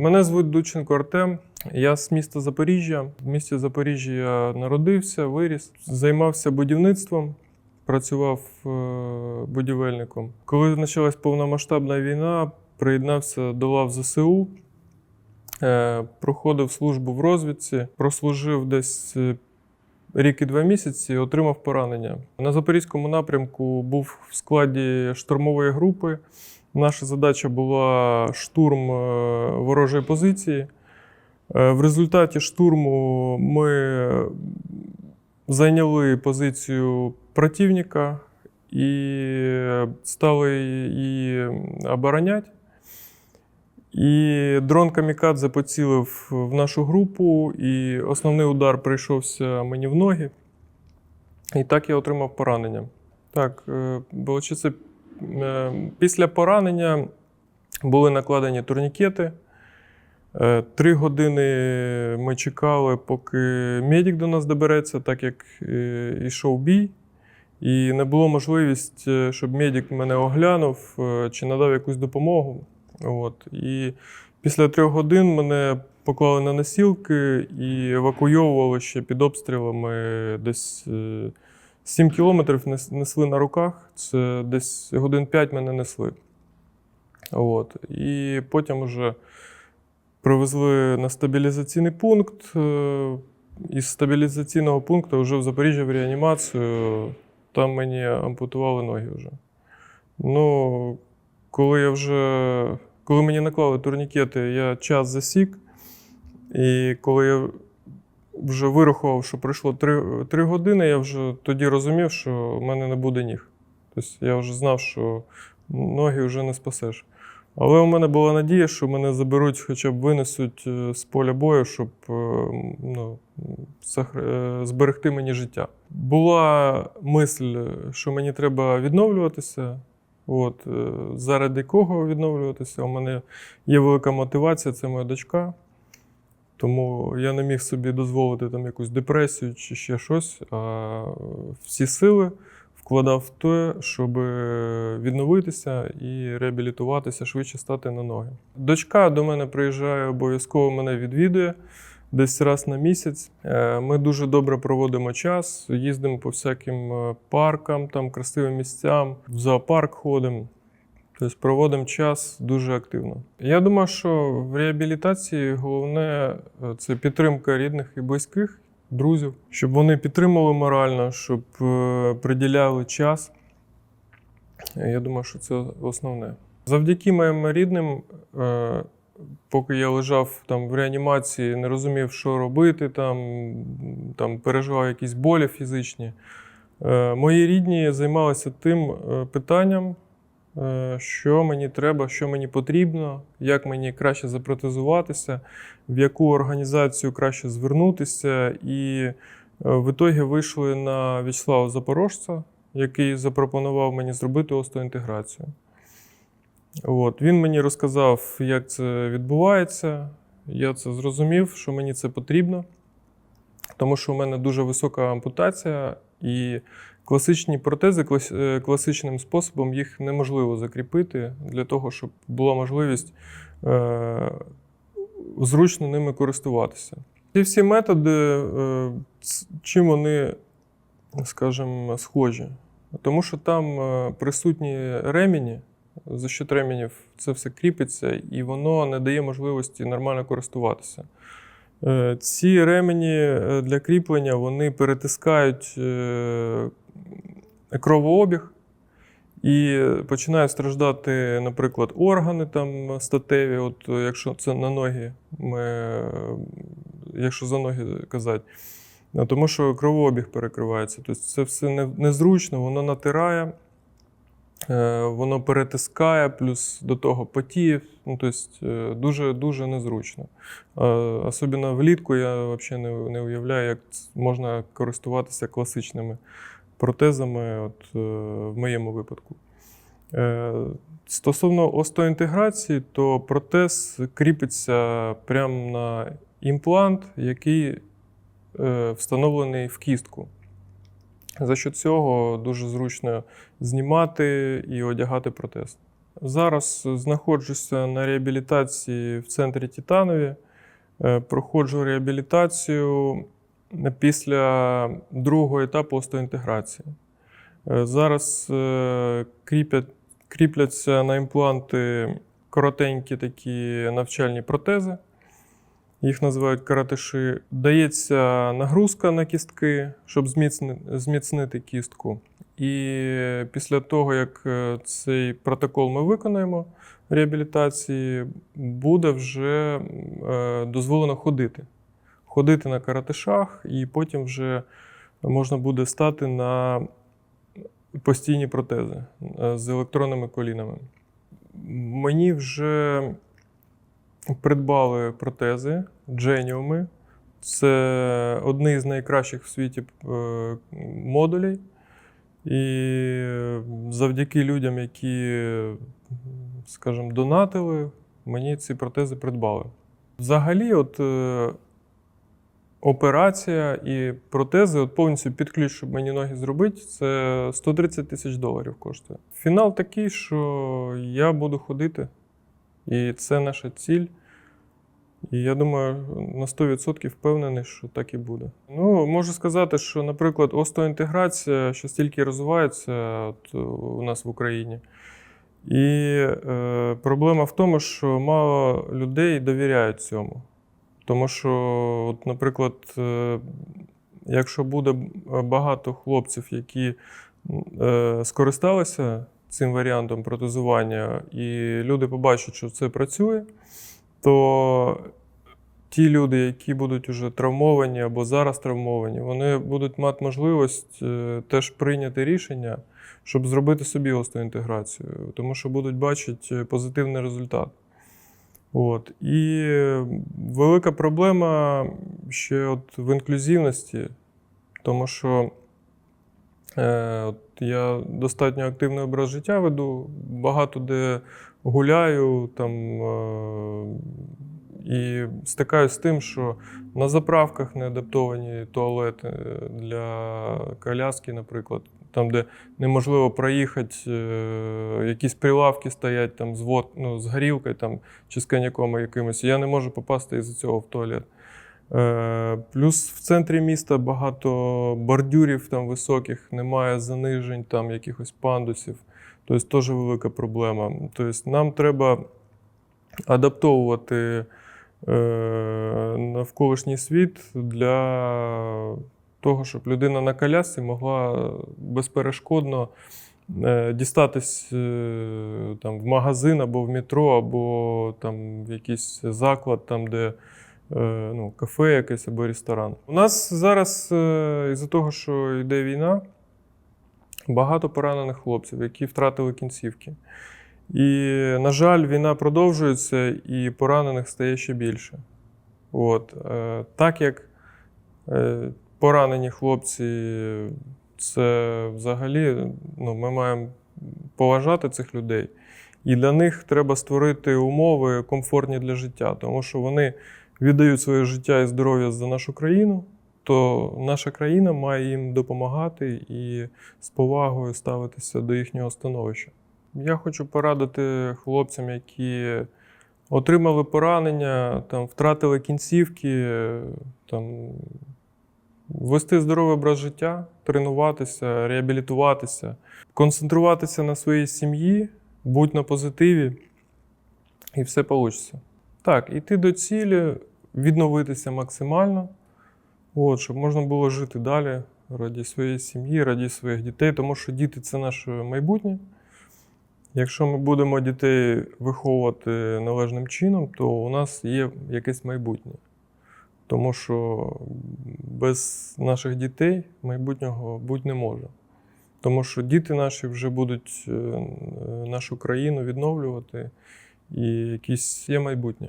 Мене звуть Дученко Артем. Я з міста Запоріжжя. В місті Запоріжжя я народився, виріс, займався будівництвом, працював е, будівельником. Коли почалась повномасштабна війна, приєднався до лав ЗСУ, е, проходив службу в розвідці, прослужив десь е, рік і два місяці, отримав поранення. На Запорізькому напрямку був в складі штурмової групи. Наша задача була штурм е, ворожої позиції. Е, В результаті штурму ми зайняли позицію противника і стали її обороняти. І дрон Камікадзе поцілив в нашу групу, і основний удар прийшовся мені в ноги. І так я отримав поранення. Так, Волочице, е, після поранення були накладені турнікети. Е, Три години ми чекали, поки медик до нас добереться, так як е, йшов бій. І не було можливості, щоб медик мене оглянув е, чи надав якусь допомогу. От. І після трьох годин мене поклали на носілки і евакуйовували ще під обстрілами десь е, 7 кілометрів несли на руках. Це десь годин 5 мене несли. От. І потім вже привезли на стабілізаційний пункт. е, Із стабілізаційного пункту вже в Запоріжжя в реанімацію. Там мені ампутували ноги вже. Ну, коли я вже. Коли мені наклали турнікети, я час засік. І коли я вже вирахував, що пройшло 3, 3 години, я вже тоді розумів, що в мене не буде ніг. Тобто я вже знав, що ноги вже не спасеш. Але у мене була надія, що мене заберуть, хоча б винесуть е, з поля бою, щоб е, ну, е, зберегти мені життя. Була мисль, що мені треба відновлюватися. От, заради кого відновлюватися? У мене є велика мотивація, це моя дочка. Тому я не міг собі дозволити там якусь депресію чи ще щось. А всі сили вкладав в те, щоб відновитися і реабілітуватися, швидше стати на ноги. Дочка до мене приїжджає обов'язково мене відвідує десь раз на місяць. Е, Ми дуже добре проводимо час, їздимо по всяким е, паркам, там красивим місцям, в зоопарк ходимо. Тобто проводимо час дуже активно. Я думаю, що в реабілітації головне е, це підтримка рідних і близьких, друзів, щоб вони підтримували морально, щоб е, приділяли час. Я думаю, що це основне. Завдяки моїм рідним, е, поки я лежав там в реанімації, не розумів, що робити, там, там переживав якісь болі фізичні. Мої рідні займалися тим питанням, що мені треба, що мені потрібно, як мені краще запротезуватися, в яку організацію краще звернутися. І е, в ітогі вийшли на В'ячеслава Запорожця, який запропонував мені зробити остеоінтеграцію. От. Він мені розказав, як це відбувається. Я це зрозумів, що мені це потрібно, тому що у мене дуже висока ампутація, і класичні протези е, класичним способом їх неможливо закріпити для того, щоб була можливість е, зручно ними користуватися. Ці всі методи, е, чим вони, скажімо, схожі? Тому що там присутні ремені, за счет ременів це все кріпиться, і воно не дає можливості нормально користуватися. Е, Ці ремені е, для кріплення вони перетискають е, кровообіг і починають страждати, наприклад, органи там статеві, от якщо це на ноги, ми, якщо за ноги казати. Тому що кровообіг перекривається. Тобто це все незручно, воно натирає, воно перетискає, плюс до того потіє. Ну, тобто е, дуже, дуже незручно. Е, Особливо влітку я взагалі не, не уявляю, як можна користуватися класичними протезами, от, е, в моєму випадку. Е, Стосовно остеоінтеграції, то протез кріпиться прямо на імплант, який е, встановлений в кістку. За що цього дуже зручно знімати і одягати протез. Зараз знаходжуся на реабілітації в центрі Титанові. Е, Проходжу реабілітацію після другого етапу остеоінтеграції. Е, Зараз е, кріпять, кріпляться на імпланти коротенькі такі навчальні протези. Їх називають каратиші. Дається нагрузка на кістки, щоб зміцни- зміцнити кістку. І після того, як е, цей протокол ми виконаємо реабілітації, буде вже е, дозволено ходити. Ходити на каратишах, і потім вже можна буде стати на постійні протези е, з електронними колінами. Мені вже придбали протези дженіуми. Це одні з найкращих в світі е, модулей. І завдяки людям, які, скажімо, донатили, мені ці протези придбали. Взагалі, от е, операція і протези от повністю під ключ, щоб мені ноги зробити, це 130 тисяч доларів коштує. Фінал такий, що я буду ходити, і це наша ціль. І я думаю, на 100% впевнений, що так і буде. Ну, можу сказати, що, наприклад, остеоінтеграція, що стільки розвивається от, у нас в Україні. І е, проблема в тому, що мало людей довіряють цьому. Тому що, от, наприклад, е, якщо буде багато хлопців, які е, скористалися цим варіантом протезування, і люди побачать, що це працює, то ті люди, які будуть уже травмовані або зараз травмовані, вони будуть мати можливість е, теж прийняти рішення, щоб зробити собі остеоінтеграцію, тому що будуть бачити позитивний результат. От. І велика проблема ще от в інклюзивності, тому що е, от я достатньо активний образ життя веду, багато де гуляю там, е, і стикаюся з тим, що на заправках не адаптовані туалети для коляски, наприклад. Там, де неможливо проїхати, е, якісь прилавки стоять там з, вод, ну, з горілкою там, чи з коньяком якимось. Я не можу попасти із-за цього в туалет. Е, плюс в центрі міста багато бордюрів там високих, немає занижень, там якихось пандусів. Тобто теж велика проблема. Тобто нам треба адаптовувати е, навколишній світ для того, щоб людина на колясці могла безперешкодно е, дістатись там, в магазин або в метро, або там, в якийсь заклад, там, де ну, кафе якесь або ресторан. У нас зараз, е, із-за того, що йде війна, багато поранених хлопців, які втратили кінцівки. І, на жаль, війна продовжується, і поранених стає ще більше. От. е, Так як е, поранені хлопці, це взагалі ну, ми маємо поважати цих людей. І для них треба створити умови комфортні для життя, тому що вони віддають своє життя і здоров'я за нашу країну, то наша країна має їм допомагати і з повагою ставитися до їхнього становища. Я хочу порадити хлопцям, які отримали поранення, там, втратили кінцівки, там, вести здоровий образ життя, тренуватися, реабілітуватися, концентруватися на своїй сім'ї, будь на позитиві, і все вийде. Так, іти до цілі, відновитися максимально, от, щоб можна було жити далі раді своєї сім'ї, раді своїх дітей, тому що діти це наше майбутнє. Якщо ми будемо дітей виховувати належним чином, то у нас є якесь майбутнє. Тому що без наших дітей майбутнього бути не може. Тому що діти наші вже будуть е, нашу країну відновлювати, і якесь є майбутнє.